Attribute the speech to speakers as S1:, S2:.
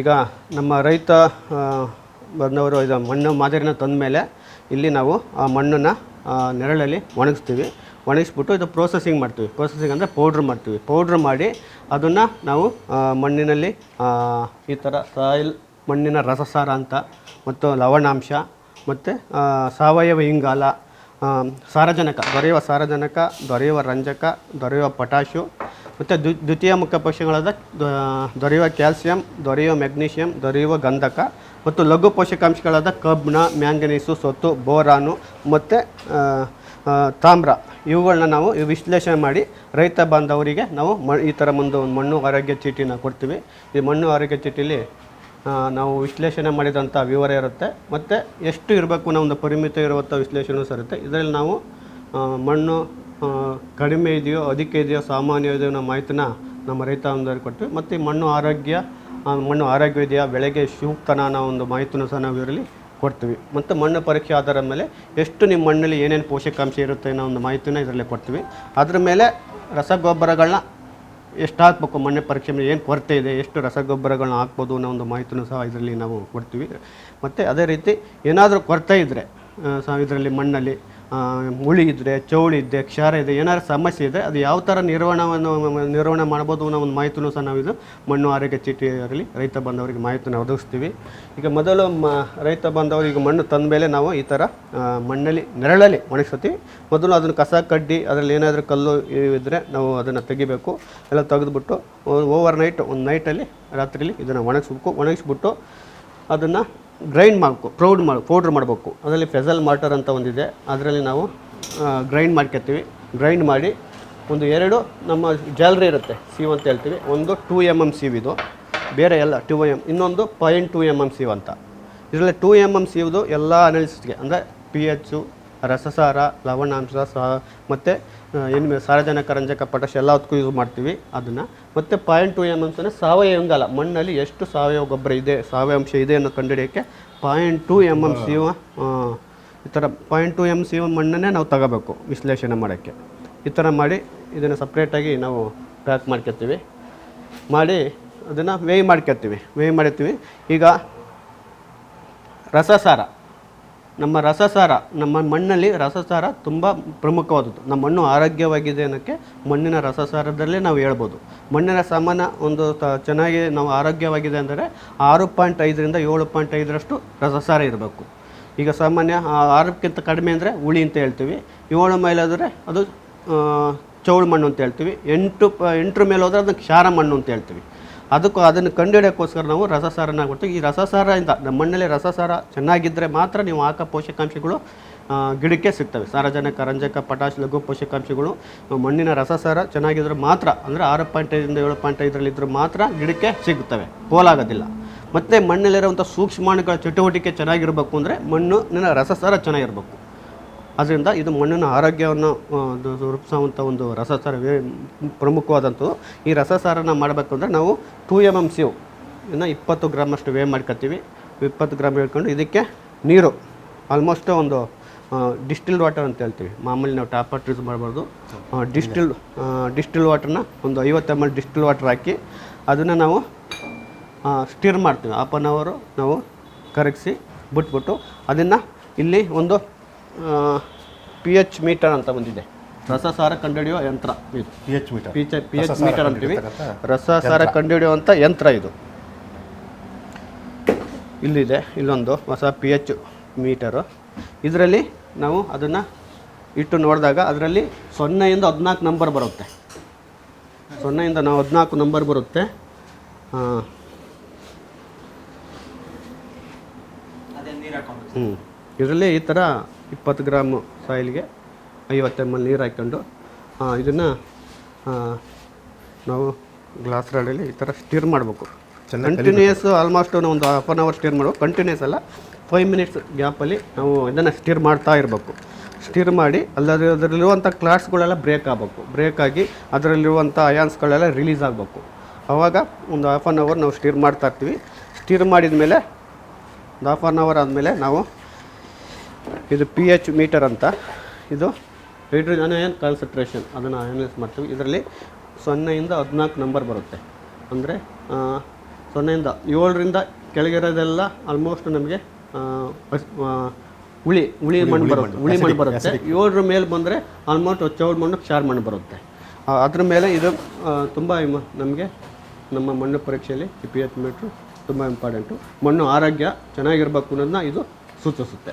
S1: ಈಗ ನಮ್ಮ ರೈತ ಬಂದವರು ಇದು ಮಣ್ಣು ಮಾದರಿನ ತಂದ ಮೇಲೆ ಇಲ್ಲಿ ನಾವು ಆ ಮಣ್ಣನ್ನು ನೆರಳಲ್ಲಿ ಒಣಗಿಸ್ತೀವಿ. ಒಣಗಿಸ್ಬಿಟ್ಟು ಇದು ಪ್ರೋಸೆಸಿಂಗ್ ಮಾಡ್ತೀವಿ. ಪ್ರೋಸೆಸಿಂಗ್ ಅಂದರೆ ಪೌಡ್ರ್ ಮಾಡ್ತೀವಿ. ಪೌಡ್ರ್ ಮಾಡಿ ಅದನ್ನು ನಾವು ಮಣ್ಣಿನಲ್ಲಿ ಈ ಥರ ಸಾಯಿಲ್ ಮಣ್ಣಿನ ರಸಸಾರ ಅಂತ, ಮತ್ತು ಲವಣಾಂಶ, ಮತ್ತು ಸಾವಯವ ಇಂಗಾಲ ಸಾರಜನಕ, ದೊರೆಯುವ ಸಾರಜನಕ, ದೊರೆಯುವ ರಂಜಕ, ದೊರೆಯುವ ಪೊಟ್ಯಾಶು ಮತ್ತು ದ್ವಿ, ದ್ವಿತೀಯ ಮುಖ್ಯ ಪೋಷಕಗಳಾದ ದೊರೆಯುವ ಕ್ಯಾಲ್ಸಿಯಂ, ದೊರೆಯುವ ಮೆಗ್ನೀಷಿಯಂ, ದೊರೆಯುವ ಗಂಧಕ ಮತ್ತು ಲಘು ಪೋಷಕಾಂಶಗಳಾದ ಕಬ್ಬಿಣ, ಮ್ಯಾಂಗನೀಸು, ಸೊತ್ತು, ಬೋರಾನು ಮತ್ತು ತಾಮ್ರ. ಇವುಗಳನ್ನ ನಾವು ವಿಶ್ಲೇಷಣೆ ಮಾಡಿ ರೈತ ಬಾಂಧವರಿಗೆ ನಾವು ಮ, ಈ ಥರ ಒಂದು ಮಣ್ಣು ಆರೋಗ್ಯ ಚೀಟಿನ ಕೊಡ್ತೀವಿ. ಈ ಮಣ್ಣು ಆರೋಗ್ಯ ಚೀಟಿಲಿ ನಾವು ವಿಶ್ಲೇಷಣೆ ಮಾಡಿದಂಥ ವಿವರ ಇರುತ್ತೆ. ಮತ್ತು ಎಷ್ಟು ಇರಬೇಕು ಅನ್ನೋ ಒಂದು ಪರಿಮಿತ ಇರುವಂಥ ವಿಶ್ಲೇಷಣೆ ಸಹ ಇರುತ್ತೆ ಇದರಲ್ಲಿ ನಾವು ಮಣ್ಣು ಕಡಿಮೆ ಇದೆಯೋ ಅಧಿಕ ಇದೆಯೋ ಸಾಮಾನ್ಯ ಇದೆಯೋ ಅನ್ನೋ ಮಾಹಿತಿನ ನಮ್ಮ ರೈತ ಬಾಂಧವರಿಗೆ ಕೊಟ್ಟು ಮತ್ತು ಮಣ್ಣು ಆರೋಗ್ಯ ಮಣ್ಣು ಆರೋಗ್ಯ ಇದೆಯಾ, ಬೆಳೆಗೆ ಸೂಕ್ತನ ಅನ್ನೋ ಒಂದು ಮಾಹಿತಿನೂ ಸಹ ನಾವು ಇದರಲ್ಲಿ ಕೊಡ್ತೀವಿ. ಮತ್ತು ಮಣ್ಣು ಪರೀಕ್ಷೆ ಆಧಾರದ ಮೇಲೆ ಎಷ್ಟು ನಿಮ್ಮ ಮಣ್ಣಲ್ಲಿ ಏನೇನು ಪೋಷಕಾಂಶ ಇರುತ್ತೆ ಅನ್ನೋ ಒಂದು ಮಾಹಿತಿನ ಇದರಲ್ಲಿ ಕೊಡ್ತೀವಿ. ಅದ್ರ ಮೇಲೆ ರಸಗೊಬ್ಬರಗಳನ್ನ ಎಷ್ಟು ಹಾಕ್ಬೇಕು, ಮಣ್ಣು ಪರೀಕ್ಷೆ ಮೇಲೆ ಏನು ಕೊರತೆ ಇದೆ, ಎಷ್ಟು ರಸಗೊಬ್ಬರಗಳನ್ನ ಹಾಕ್ಬೋದು ಅನ್ನೋ ಒಂದು ಮಾಹಿತಿನೂ ಸಹ ಇದರಲ್ಲಿ ನಾವು ಕೊಡ್ತೀವಿ. ಮತ್ತು ಅದೇ ರೀತಿ ಏನಾದರೂ ಕೊರತೆ ಇದ್ದರೆ ಸಹ ಇದರಲ್ಲಿ ಮಣ್ಣಲ್ಲಿ ಹುಳಿ ಇದ್ದರೆ ಚೌಳಿ ಇದ್ದರೆ ಕ್ಷಾರ ಇದೆ ಏನಾದ್ರು ಸಮಸ್ಯೆ ಇದೆ ಅದು ಯಾವ ಥರ ನಿರ್ವಹಣವನ್ನು ನಿರ್ವಹಣೆ ಮಾಡ್ಬೋದು ಅನ್ನೋ ಒಂದು ಮಾಹಿತಿನೂ ಸಹ ನಾವು ಇದು ಮಣ್ಣು ಆರೋಗ್ಯ ಚೀಟಿ ಆಗಲಿ ರೈತ ಬಂದವರಿಗೆ ಮಾಹಿತಿನ ಒದಗಿಸ್ತೀವಿ. ಈಗ ಮೊದಲು ಮ, ರೈತ ಬಂದವರು ಮಣ್ಣು ತಂದ ಮೇಲೆ ನಾವು ಈ ಥರ ಮಣ್ಣಲ್ಲಿ, ನೆರಳಲ್ಲಿ ಒಣಗಿಸ್ತೀವಿ ಮೊದಲು ಅದನ್ನು ಕಸ ಕಡ್ಡಿ, ಅದರಲ್ಲಿ ಏನಾದರೂ ಕಲ್ಲು ಇದ್ದರೆ ನಾವು ಅದನ್ನು ತೆಗಿಬೇಕು. ಎಲ್ಲ ತೆಗೆದುಬಿಟ್ಟು ಓವರ್ ನೈಟ್ ಒಂದು ನೈಟಲ್ಲಿ ರಾತ್ರಿಲಿ ಇದನ್ನು ಒಣಗಿಸ್ಬೇಕು. ಒಣಗಿಸ್ಬಿಟ್ಟು ಅದನ್ನು ಗ್ರೈಂಡ್ ಮಾಡಬೇಕು ಪ್ರೌಡ್ ಮಾಡಿ ಪೌಡ್ರ್ ಮಾಡಬೇಕು. ಅದರಲ್ಲಿ ಫೆಸಲ್ ಮಾರ್ಟರ್ ಅಂತ ಒಂದಿದೆ. ಅದರಲ್ಲಿ ನಾವು ಗ್ರೈಂಡ್ ಮಾಡ್ಕೊತೀವಿ ಗ್ರೈಂಡ್ ಮಾಡಿ ಒಂದು ಎರಡು ನಮ್ಮ ಜಾಲ್ರಿ ಇರುತ್ತೆ ಸೀವ್ ಅಂತ ಹೇಳ್ತೀವಿ. ಒಂದು ಟೂ ಎಂ ಎಂ ಸೀವ್ ಇದು. ಬೇರೆ ಎಲ್ಲ ಟೂ ಎಂ ಇನ್ನೊಂದು point two M M sieve ಅಂತ. ಇದರಲ್ಲಿ ಟೂ ಎಂ ಎಂ ಸೀವ್ದು ಎಲ್ಲ ಅನಾಲಿಸಿಸ್ಗೆ ಅಂದರೆ ಪಿ ಎಚ್ಚು ರಸಸಾರ, ಲವಣಾಂಶ ಸಹ ಮತ್ತು ಏನು ಸಾರಜನಕ, ರಂಜಕ ಪೊಟ್ಯಾಶ್ ಎಲ್ಲದಕ್ಕೂ ಯೂಸ್ ಮಾಡ್ತೀವಿ ಅದನ್ನು. ಮತ್ತು ಪಾಯಿಂಟ್ ಟು ಎಂ ಅಂದರೆ ಸಾವಯವ ಇಂಗಾಲ ಮಣ್ಣಲ್ಲಿ ಎಷ್ಟು ಸಾವಯವ ಗೊಬ್ಬರ ಇದೆ ಸಾವಯವ ಅಂಶ ಇದೆ ಅನ್ನೋ ಕಂಡುಹಿಡಿಯೋಕ್ಕೆ point two M M sieve ಈ ಥರ ಪಾಯಿಂಟ್ ಟು ಎಂ ಸಿ ಮಣ್ಣನ್ನೇ ನಾವು ತಗೋಬೇಕು ವಿಶ್ಲೇಷಣೆ ಮಾಡೋಕ್ಕೆ. ಈ ಥರ ಮಾಡಿ ಇದನ್ನು ಸಪ್ರೇಟಾಗಿ ನಾವು ಪ್ಯಾಕ್ ಮಾಡ್ಕೊತೀವಿ. ಮಾಡಿ ಅದನ್ನು ವೇಯ್ ಮಾಡ್ಕೊತೀವಿ. ವೇಯ್ ಮಾಡಿರ್ತೀವಿ. ಈಗ ರಸಸಾರ. ನಮ್ಮ ರಸಸಾರ, ನಮ್ಮ ಮಣ್ಣಲ್ಲಿ ರಸಸಾರ ತುಂಬ ಪ್ರಮುಖವಾದದ್ದು. ನಮ್ಮ ಮಣ್ಣು ಆರೋಗ್ಯವಾಗಿದೆ ಅನ್ನೋಕ್ಕೆ ಮಣ್ಣಿನ ರಸಸಾರದಲ್ಲೇ ನಾವು ಹೇಳ್ಬೋದು. ಮಣ್ಣಿನ ಸಮಾನ ಒಂದು ತ, ಚೆನ್ನಾಗಿ ನಾವು ಆರೋಗ್ಯವಾಗಿದೆ ಅಂದರೆ ಆರು ಪಾಯಿಂಟ್ ಐದರಿಂದ ಏಳು ಪಾಯಿಂಟ್ ಐದರಷ್ಟು ರಸಸಾರ ಇರಬೇಕು. ಈಗ ಸಾಮಾನ್ಯ ಆರಕ್ಕಿಂತ ಕಡಿಮೆ ಅಂದರೆ ಹುಳಿ ಅಂತ ಹೇಳ್ತೀವಿ. ಏಳು ಮೈಲಾದರೆ ಅದು ಚೌಳು ಮಣ್ಣು ಅಂತ ಹೇಳ್ತೀವಿ. ಎಂಟು, ಎಂಟರ ಮೇಲೆ ಹೋದರೆ ಅದಕ್ಕೆ ಕ್ಷಾರ ಮಣ್ಣು ಅಂತ ಹೇಳ್ತೀವಿ. ಅದಕ್ಕೂ ಅದನ್ನು ಕಂಡುಹಿಡಿಯೋಕ್ಕೋಸ್ಕರ ನಾವು ರಸಸಾರನ ಕೊಡ್ತೀವಿ. ಈ ರಸಸಾರದಿಂದ ನಮ್ಮ ಮಣ್ಣಲ್ಲಿ ರಸಸಾರ ಚೆನ್ನಾಗಿದ್ದರೆ ಮಾತ್ರ ನೀವು ಹಾಕೋ ಪೋಷಕಾಂಶಗಳು ಗಿಡಕ್ಕೆ ಸಿಗ್ತವೆ. ಸಾರಜನಕ, ರಂಜಕ, ಪಟಾಶ್, ಲಘು ಪೋಷಕಾಂಶಗಳು ಮಣ್ಣಿನ ರಸಸಾರ ಚೆನ್ನಾಗಿದ್ರೆ ಮಾತ್ರ, ಅಂದರೆ ಆರು ಪಾಯಿಂಟ್ ಐದರಿಂದ ಏಳು ಪಾಯಿಂಟ್ ಐದರಲ್ಲಿದ್ದರೂ ಮಾತ್ರ ಗಿಡಕ್ಕೆ ಸಿಗುತ್ತವೆ ಪೋಲಾಗೋದಿಲ್ಲ. ಮತ್ತು ಮಣ್ಣಲ್ಲಿರುವಂಥ ಸೂಕ್ಷ್ಮಾಣುಗಳ ಚಟುವಟಿಕೆ ಚೆನ್ನಾಗಿರಬೇಕು ಅಂದರೆ ಮಣ್ಣಿನ ರಸಸಾರ ಚೆನ್ನಾಗಿರಬೇಕು. ಅದರಿಂದ ಇದು ಮಣ್ಣಿನ ಆರೋಗ್ಯವನ್ನು ರೂಪಿಸುವಂಥ ಒಂದು ರಸಸಾರ ಪ್ರಮುಖವಾದಂಥದ್ದು. ಈ ರಸಸಾರನ ಮಾಡಬೇಕು ಅಂದರೆ ನಾವು ಟೂ ಎಂ ಎಂ ಸಿವ್ ಇನ್ನು ಇಪ್ಪತ್ತು ಗ್ರಾಮಷ್ಟು ವೇ ಮಾಡ್ಕೊತೀವಿ. ಇಪ್ಪತ್ತು ಗ್ರಾಮ್ ಹೇಳ್ಕೊಂಡು ಇದಕ್ಕೆ ನೀರು ಆಲ್ಮೋಸ್ಟ್ ಒಂದು ಡಿಸ್ಟಿಲ್ಡ್ ವಾಟರ್ ಅಂತ ಹೇಳ್ತೀವಿ. ಮಾಮೂಲಿ ನಾವು ಟ್ಯಾಪ್ ವಾಟರ್ ಯೂಸ್ ಮಾಡಬಾರ್ದು. ಡಿಸ್ಟಿಲ್ ಡಿಸ್ಟಿಲ್ ವಾಟರ್ನ ಒಂದು ಐವತ್ತು ಎಂ ಎಲ್ ಡಿಸ್ಟಿಲ್ ವಾಟರ್ ಹಾಕಿ ಅದನ್ನು ನಾವು ಸ್ಟಿರ್ ಮಾಡ್ತೀವಿ. ಹಾಫ್ ಅನ್ ಅವರು ನಾವು ಕರಗಿಸಿ ಬಿಟ್ಬಿಟ್ಟು ಅದನ್ನು ಇಲ್ಲಿ ಒಂದು ಪಿ ಎಚ್ ಮೀಟರ್ ಅಂತ ಬಂದಿದೆ. ರಸಸಾರ ಕಂಡುಹಿಡಿಯುವ ಯಂತ್ರ ಇದು.
S2: P H meter
S1: P H P H meter ಅಂತೀವಿ. ರಸಸಾರ ಕಂಡುಹಿಡಿಯುವಂಥ ಯಂತ್ರ ಇದು. ಇಲ್ಲಿದೆ ಇಲ್ಲೊಂದು ಹೊಸ ಪಿ ಎಚ್ ಮೀಟರು ಇದರಲ್ಲಿ ನಾವು ಅದನ್ನು ಇಟ್ಟು ನೋಡಿದಾಗ ಅದರಲ್ಲಿ ಸೊನ್ನೆಯಿಂದ ಹದಿನಾಲ್ಕು ನಂಬರ್ ಬರುತ್ತೆ. ಸೊನ್ನೆಯಿಂದ ನಾವು ಹದಿನಾಲ್ಕು ನಂಬರ್ ಬರುತ್ತೆ. ಆ, ಹ್ಞೂ ಇದರಲ್ಲಿ ಈ ಥರ ಇಪ್ಪತ್ತು ಗ್ರಾಮು ಸಾಯಿಲ್ಗೆ ಐವತ್ತು ಎಂ ಎಲ್ ನೀರು ಹಾಕ್ಕೊಂಡು ಇದನ್ನು ನಾವು ಗ್ಲಾಸ್ ರಾಡಲ್ಲಿ ಈ ಥರ ಸ್ಟಿರ್ ಮಾಡಬೇಕು. ಕಂಟಿನ್ಯೂಸ್ ಆಲ್ಮೋಸ್ಟ್ ಒಂದು ಹಾಫ್ ಆನ್ ಅವರ್ ಸ್ಟಿರ್ ಮಾಡಬೇಕು. ಕಂಟಿನ್ಯೂಸ್ ಅಲ್ಲ ಫೈವ್ ಮಿನಿಟ್ಸ್ ಗ್ಯಾಪಲ್ಲಿ ನಾವು ಇದನ್ನು ಸ್ಟಿರ್ ಮಾಡ್ತಾ ಇರಬೇಕು. ಸ್ಟಿರ್ ಮಾಡಿ ಅಲ್ಲದೆ ಅದರಲ್ಲಿರುವಂಥ ಕ್ಲಾಟ್ಸ್ಗಳೆಲ್ಲ ಬ್ರೇಕ್ ಆಗಬೇಕು. ಬ್ರೇಕ್ ಆಗಿ ಅದರಲ್ಲಿರುವಂಥ ಅಯಾನ್ಸ್ಗಳೆಲ್ಲ ರಿಲೀಸ್ ಆಗಬೇಕು. ಆವಾಗ ಒಂದು ಹಾಫ್ ಆನ್ ಅವರ್ ನಾವು ಸ್ಟಿರ್ ಮಾಡ್ತಾ ಇರ್ತೀವಿ. ಸ್ಟಿರ್ ಮಾಡಿದ ಮೇಲೆ ಒಂದು ಹಾಫ್ ಆನ್ ಅವರ್ ಆದಮೇಲೆ ನಾವು ಇದು ಪಿ ಎಚ್ ಮೀಟರ್ ಅಂತ. ಇದು ಹೈಡ್ರೋಜನ್ ಅಯನ್ ಕಾನ್ಸಂಟ್ರೇಷನ್ ಅದನ್ನು ಅನಲೈಸ್ ಮಾಡ್ತೀವಿ. ಇದರಲ್ಲಿ ಸೊನ್ನೆಯಿಂದ ಹದಿನಾಲ್ಕು ನಂಬರ್ ಬರುತ್ತೆ. ಅಂದರೆ ಸೊನ್ನೆಯಿಂದ ಏಳರಿಂದ ಕೆಳಗಿರೋದೆಲ್ಲ ಆಲ್ಮೋಸ್ಟ್ ನಮಗೆ ಹುಳಿ ಹುಳಿ ಮಣ್ಣು ಬರುತ್ತೆ. ಹುಳಿ ಮಣ್ಣು ಬರುತ್ತೆ. ಏಳರ ಮೇಲೆ ಬಂದರೆ ಆಲ್ಮೋಸ್ಟ್ ಚೌಡ್ ಮಣ್ಣು ಕ್ಷಾರ ಮಣ್ಣು ಬರುತ್ತೆ. ಅದ್ರ ಮೇಲೆ ಇದು ತುಂಬ ನಮಗೆ ನಮ್ಮ ಮಣ್ಣು ಪರೀಕ್ಷೆಯಲ್ಲಿ ಪಿ ಎಚ್ ಮೀಟ್ರು ತುಂಬ ಇಂಪಾರ್ಟೆಂಟು ಮಣ್ಣು ಆರೋಗ್ಯ ಚೆನ್ನಾಗಿರ್ಬೇಕು ಅನ್ನೋದನ್ನ ಇದು ಸೂಚಿಸುತ್ತೆ.